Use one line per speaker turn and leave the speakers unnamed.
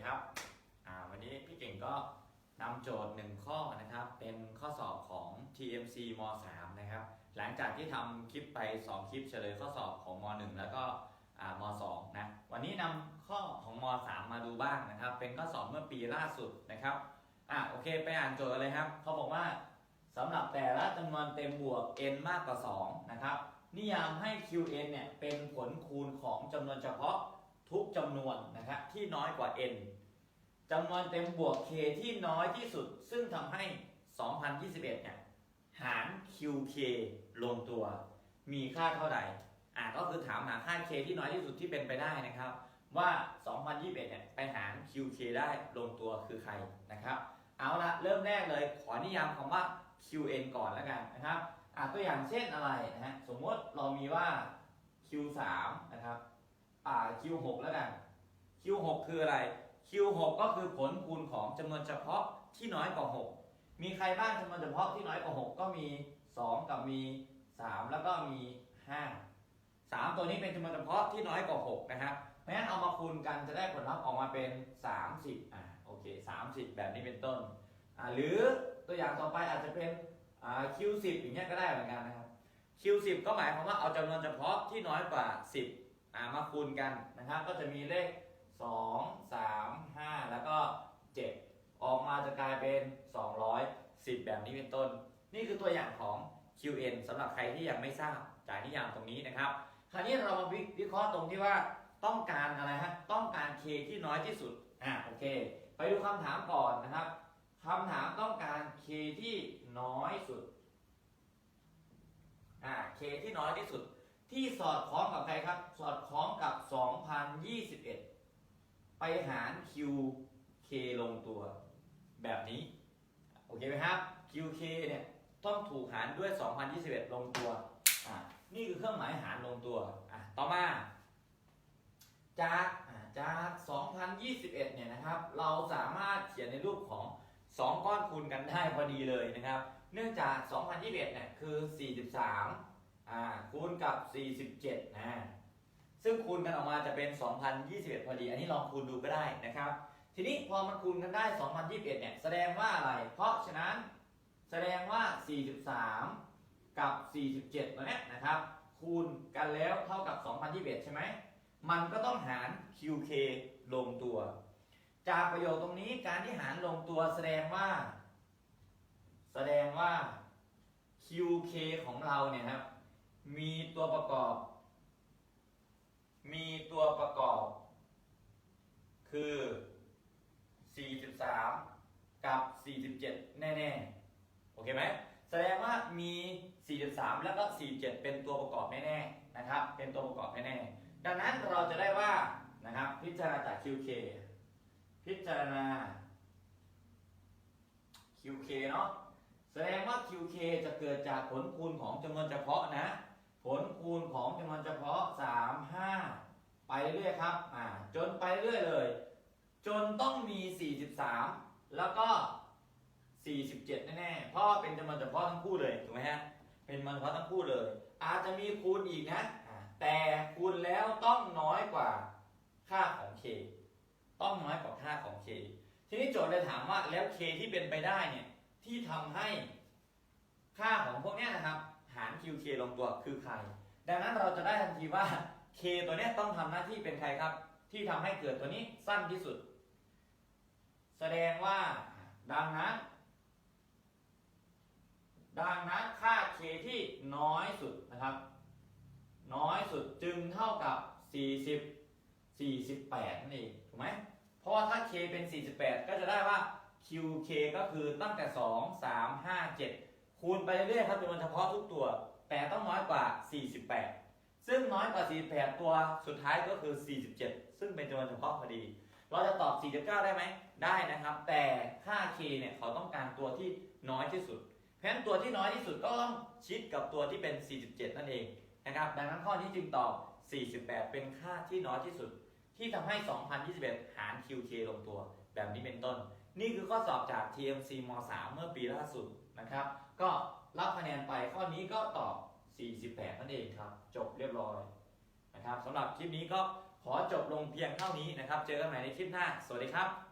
ดีครับวันนี้พี่เก่งก็นำโจทย์หนึ่งข้อนะครับ เป็นข้อสอบของ TMC ม .3 นะครับ หลังจากที่ทำคลิปไป 2 คลิปเฉลยข้อสอบของม .1 แล้วก็ม .2 นะ วันนี้นำข้อของม .3 มาดูบ้างนะครับ เป็นข้อสอบเมื่อปีล่าสุดนะครับ อะโอเคไปอ่านโจทย์กันเลยครับ เขาบอกว่าสำหรับแต่ละจำนวนเต็มบวก n มากกว่า 2 นะครับ นิยามให้ qn เนี่ยเป็นผลคูณของจำนวนเฉพาะ ทุกจำนวนนะครับที่น้อยกว่า n จำนวนเต็มบวก k ที่น้อยที่สุด ซึ่งทำให้ 2021เนี่ยหาร qk ลงตัว มีค่าเท่าไหร่อะก็คือถามหาค่า k ที่น้อยที่สุดที่เป็นไปได้นะครับ ว่า 2021เนี่ยไปหาร qk ได้ลงตัวคือใครนะครับ เอาละเริ่มแรกเลยขอนิยามคำว่า qn ก่อนแล้วกันนะครับอะตัวอย่างเช่นอะไรนะฮะสมมติเรามีว่า q3 นะครับ อ่า q6 แล้วกัน q6 คืออะไร q6 ก็คือผลคูณของจำนวนเฉพาะที่น้อยกว่า 6 มีใครบ้างจำนวนเฉพาะที่น้อยกว่า 6 ก็มี 2 กับมี 3 แล้วก็มี 5 3 ตัวนี้เป็นจำนวนเฉพาะที่น้อยกว่า 6 นะครับเพราะฉะนั้นเอามาคูณกันจะได้ผลลัพธ์ออกมาเป็น 30อ่าโอเค 30 แบบนี้เป็นต้นอ่าหรือตัวอย่างต่อไปอาจจะเป็นอ่า Q10 อย่างเงี้ยก็ได้เหมือนกันนะครับ Q10 ก็หมายความว่าเอาจำนวนเฉพาะที่น้อยกว่า 10 อ่ามาคูณกันนะครับ ก็จะมีเลข 2 3 5 แล้วก็ 7 ออกมาจะกลายเป็น 210 แบบนี้เป็นต้น นี่คือตัวอย่างของ QN สำหรับใครที่ยังไม่ทราบจากนิยามตรงนี้นะครับ คราวนี้เรามาวิเคราะห์ตรงที่ว่าต้องการอะไรฮะต้องการ K ที่น้อยที่สุดอ่าโอเค ไปดูคำถามก่อนนะครับคำถามต้องการ K ที่น้อยสุดอ่า K ที่น้อยที่สุด ที่สอดคล้องกับใครครับ สอดคล้องกับ 2021 ไปหาร QK ลงตัวแบบนี้ โอเคไหมครับ QK เนี่ยต้องถูกหารด้วย 2021 ลงตัว อ่า นี่คือเครื่องหมายหารลงตัว อะ ต่อมา จากอ่าจาก 2021 เนี่ยนะครับ เราสามารถเขียนในรูปของ 2 ก้อนคูณกันได้พอดีเลยนะครับ เนื่องจาก 2021 เนี่ย คือ 43อ่า คูณกับ 47นะซึ่งคูณกันออกมาจะเป็น 2021 พอดี อันนี้ลองคูณดูก็ได้นะครับ ทีนี้พอมันคูณกันได้ 2021 เนี่ย แสดงว่าอะไร เพราะฉะนั้นแสดงว่า 43 กับ 47ตัวเนี้ยนะครับ คูณกันแล้วเท่ากับ 2021 ใช่ไหม มันก็ต้องหาร QK ลงตัว จากประโยคตรงนี้การที่หารลงตัวแสดงว่า แสดงว่า QK ของเราเนี่ยครับ มีตัวประกอบ มีตัวประกอบ คือ 43 กับ 47 แน่ๆ โอเคไหม แสดงว่ามี 43 แล้วก็ 47 เป็นตัวประกอบแน่ๆ นะครับ เป็นตัวประกอบแน่ๆ ดังนั้นเราจะได้ว่า นะครับ พิจารณาจาก QK พิจารณา QK เนาะ แสดงว่า QK จะเกิดจากผลคูณของจำนวนเฉพาะนะ ผลคูณของจำนวนเฉพาะ 3 5 ไปเรื่อยครับอ่าจนไปเรื่อยเลย จนต้องมี 43 แล้วก็ 47 แน่ๆเพราะเป็นจำนวนเฉพาะทั้งคู่เลยถูกไหมฮะเป็นจำนวนเฉพาะทั้งคู่เลย อาจจะมีคูณอีกนะแต่คูณแล้วต้องน้อยกว่าค่าของ K ต้องน้อยกว่าค่าของ K ทีนี้โจทย์เลยถามว่าแล้ว K ที่เป็นไปได้เนี่ยที่ทำให้ค่าของพวกนี้นะครับ หาร QK ลงตัวคือใคร ดังนั้นเราจะได้ทันทีว่า K ตัวนี้ต้องทำหน้าที่เป็นใครครับ ที่ทำให้เกิดตัวนี้สั้นที่สุด แสดงว่าดังนั้น ดังนั้นค่า K ที่น้อยสุดนะครับ น้อยสุดจึงเท่ากับ 40 48นั่นเองถูกไหมเพราะว่าถ้า K เป็น 48 ก็จะได้ว่า QK ก็คือตั้งแต่ 2 3 5 7 คูณไปเรื่อยๆครับจำนวนเฉพาะทุกตัว แต่ต้องน้อยกว่า 48 ซึ่งน้อยกว่า 48 ตัวสุดท้ายก็คือ 47 ซึ่งเป็นจำนวนเฉพาะพอดี เราจะตอบ 49 ได้ไหม ได้นะครับ แต่ค่า K เนี่ยเขาต้องการตัวที่น้อยที่สุด เพราะฉะนั้นตัวที่น้อยที่สุดก็ต้องชิดกับตัวที่เป็น 47 นั่นเองนะครับ ดังนั้นข้อนี้จึงตอบ 48 เป็นค่าที่น้อยที่สุด ที่ทำให้ 2021 หาร QK ลงตัว แบบนี้เป็นต้น นี่คือข้อสอบจาก TMC ม .3 เมื่อปีล่าสุด นะครับ ก็รับคะแนนไปข้อนี้ก็ตอบ 48นั่นเองครับ จบเรียบร้อยนะครับสำหรับคลิปนี้ก็ขอจบลงเพียงเท่านี้นะครับ เจอกันใหม่ในคลิปหน้า สวัสดีครับ